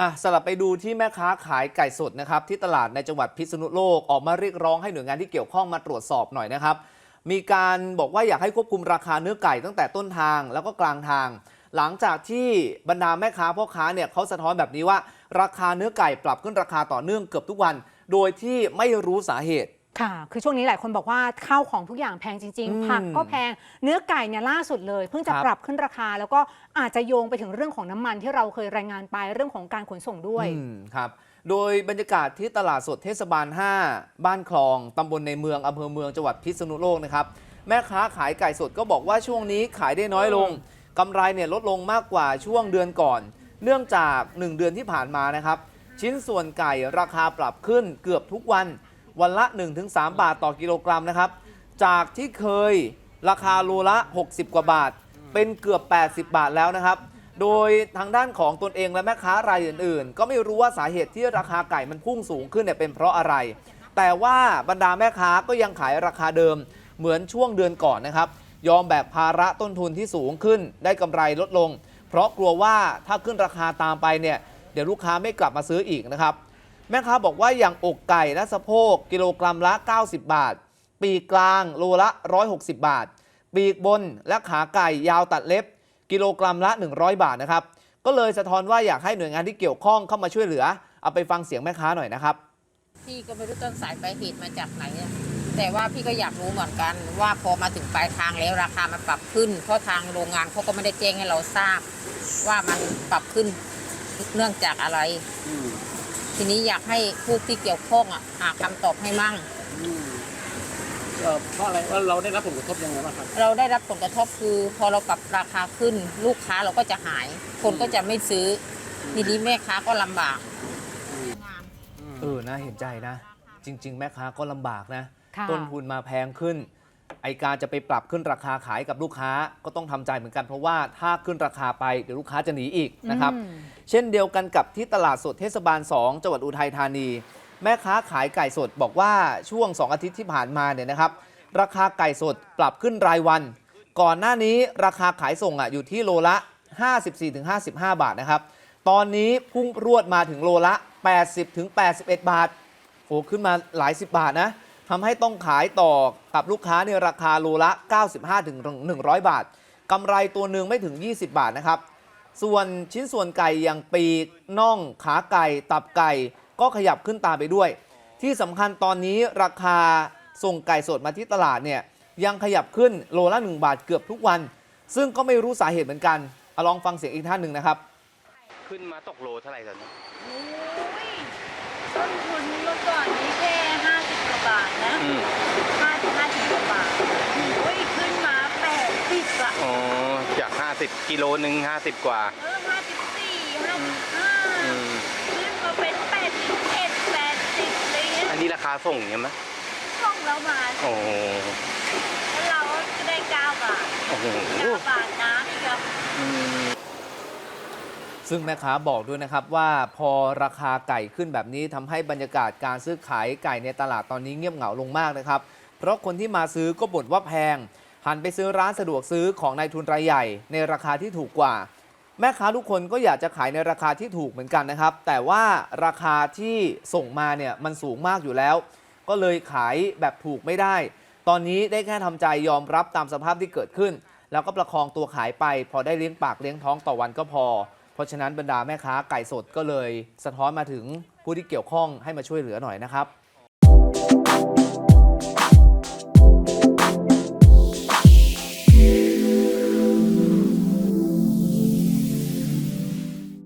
อะสลับไปดูที่แม่ค้าขายไก่สดนะครับที่ตลาดในจังหวัดพิษณุโลกออกมาเรียกร้องให้หน่วยงานที่เกี่ยวข้องมาตรวจสอบหน่อยนะครับ มีการบอกว่าอยากให้ควบคุมราคาเนื้อไก่ตั้งแต่ต้นทางแล้วก็กลางทาง หลังจากที่บรรดาแม่ค้าพ่อค้าเนี่ยเขาสะท้อนแบบนี้ว่า ราคาเนื้อไก่ปรับขึ้นราคาต่อเนื่องเกือบทุกวัน โดยที่ไม่รู้สาเหตุ ค่ะ คือช่วงนี้หลายคนบอกว่าข้าวของทุกอย่างแพงจริงอืมๆผักก็แพง เนื้อไก่เนี่ยล่าสุดเลย เพิ่งจะครับปรับขึ้นราคา แล้วก็อาจจะโยงไปถึงเรื่องของน้ำมันที่เราเคยรายงานไปเรื่องของการขนส่งด้วยอืมครับ โดยบรรยากาศที่ตลาดสดเทศบาล 5 บ้านคลองตำบลในเมืองอำเภอเมืองจังหวัดพิษณุโลกนะครับ แม่ค้าขายไก่สดก็บอกว่าช่วงนี้ขายได้น้อยลงกำไรเนี่ยลดลงมากกว่าช่วงเดือนก่อน เนื่องจาก 1 เดือนที่ผ่านมานะครับ ชิ้นส่วนไก่ราคาปรับขึ้นเกือบทุกวัน วันละ 1-3 บาทต่อกิโลกรัมนะครับ จากที่เคยราคาโลละ 60 กว่าบาท เป็นเกือบ 80 บาทแล้วนะครับ โดยทางด้านของตนเองและแม่ค้ารายอื่น ๆ ก็ไม่รู้ว่าสาเหตุที่ราคาไก่มันพุ่งสูงขึ้นเนี่ยเป็นเพราะอะไร แต่ว่าบรรดาแม่ค้าก็ยังขายราคาเดิมเหมือนช่วงเดือนก่อนนะครับ ยอมแบกภาระต้นทุนที่สูงขึ้นได้กำไรลดลง เพราะกลัวว่าถ้าขึ้นราคาตามไปเนี่ยเดี๋ยวลูกค้าไม่กลับมาซื้ออีกนะครับ แม่ค้าบอกว่าอย่างอกไก่และสะโพกกิโลกรัมละ 90 บาท ปีกกลางโลละ 160 บาท ปีกบนและขาไก่ยาวตัดเล็บ กิโลกรัมละ 100 บาทนะครับ ก็เลยสะท้อนว่าอยากให้หน่วยงานที่เกี่ยวข้องเข้ามาช่วยเหลือ เอาไปฟังเสียงแม่ค้าหน่อยนะครับพี่ก็ไม่รู้ต้นสายปลายเหตุมาจากไหนอะแต่ว่าพี่ก็อยากรู้เหมือนกันว่าพอมาถึงปลายทางแล้วราคามันปรับขึ้น เพราะทางโรงงานเขาก็ไม่ได้แจ้งให้เราทราบ ว่ามันปรับขึ้นเนื่องจากอะไร ทีนี้อยากให้ผู้ที่เกี่ยวข้องอะหาคำตอบให้มั่ง อืมเอ่อเพราะอะไรว่าเราได้รับผลกระทบยังไงบ้างครับเราได้รับผลกระทบคือ พอเราปรับราคาขึ้น ลูกค้าเราก็จะหาย คนก็จะไม่ซื้อทีนี้แม่ค้าก็ลำบากเออน่าเห็นใจนะ จริง ๆ แม่ค้าก็ลำบากนะ ค่ะ ต้นทุนมาแพงขึ้น ไอการจะไปปรับขึ้นราคาขายกับลูกค้าก็ต้องทำใจเหมือนกัน เพราะว่าถ้าขึ้นราคาไปเดี๋ยวลูกค้าจะหนีอีกนะครับอืมเช่นเดียวกันกับที่ตลาดสดเทศบาล 2 จังหวัดอุทัยธานี แม่ค้าขายไก่สดบอกว่าช่วง 2 อาทิตย์ที่ผ่านมาเนี่ยนะครับ ราคาไก่สดปรับขึ้นรายวัน ก่อนหน้านี้ราคาขายส่งอะอยู่ที่โลละ 54-55 บาทนะครับ ตอนนี้พุ่งรวดมาถึงโลละ 80-81 บาทโอ้ขึ้นมาหลายสิบบาทนะ ทำให้ต้องขายต่อกับลูกค้าในราคาโลละ 95ถึง100 บาทกำไรตัวหนึ่งไม่ถึง 20 บาทนะครับ ส่วนชิ้นส่วนไก่อย่างปีกน่องขาไก่ ตับไก่ ก็ขยับขึ้นตามไปด้วย ที่สำคัญตอนนี้ราคาส่งไก่สดมาที่ตลาดเนี่ยยังขยับขึ้นโลละ 1 บาทเกือบทุกวัน ซึ่งก็ไม่รู้สาเหตุเหมือนกันเอาลองฟังเสียงอีกท่านหนึ่งนะครับ ขึ้นมาตกโลเท่าไหร่ตอนนี้โอ้ยต้นทุนเมื่อก่อนนี้แค่ อืมห้าสิบห้าสิบกว่าบาทโอ้ยขึ้นมาแปดสิบอะอ๋อจาก 50กิโลหนึ่ง50 กว่า เออห้าสิบสี่ห้าสิบห้าอืม ขึ้นมาเป็นแปดสิบเอ็ดแปดสิบอะไรเงี้ยอันนี้ราคาส่งใช่ไหมส่งเรามาโอ้โหแล้วเราก็ได้เก้าบาทโอ้โหเก้าบาทน้ำอีกอะอืม ซึ่งแม่ค้าบอกด้วยนะครับว่าพอราคาไก่ขึ้นแบบนี้ทำให้บรรยากาศการซื้อขายไก่ในตลาดตอนนี้เงียบเหงาลงมากนะครับ เพราะคนที่มาซื้อก็บ่นว่าแพง หันไปซื้อร้านสะดวกซื้อของนายทุนรายใหญ่ ในราคาที่ถูกกว่า แม่ค้าทุกคนก็อยากจะขายในราคาที่ถูกเหมือนกันนะครับ แต่ว่าราคาที่ส่งมาเนี่ยมันสูงมากอยู่แล้ว ก็เลยขายแบบถูกไม่ได้ ตอนนี้ได้แค่ทำใจยอมรับตามสภาพที่เกิดขึ้น แล้วก็ประคองตัวขายไป พอได้เลี้ยงปากเลี้ยงท้องต่อวันก็พอ เพราะฉะนั้นบรรดาแม่ค้าไก่สดก็เลยสะท้อนมาถึงผู้ที่เกี่ยวข้องให้มาช่วยเหลือหน่อยนะครับ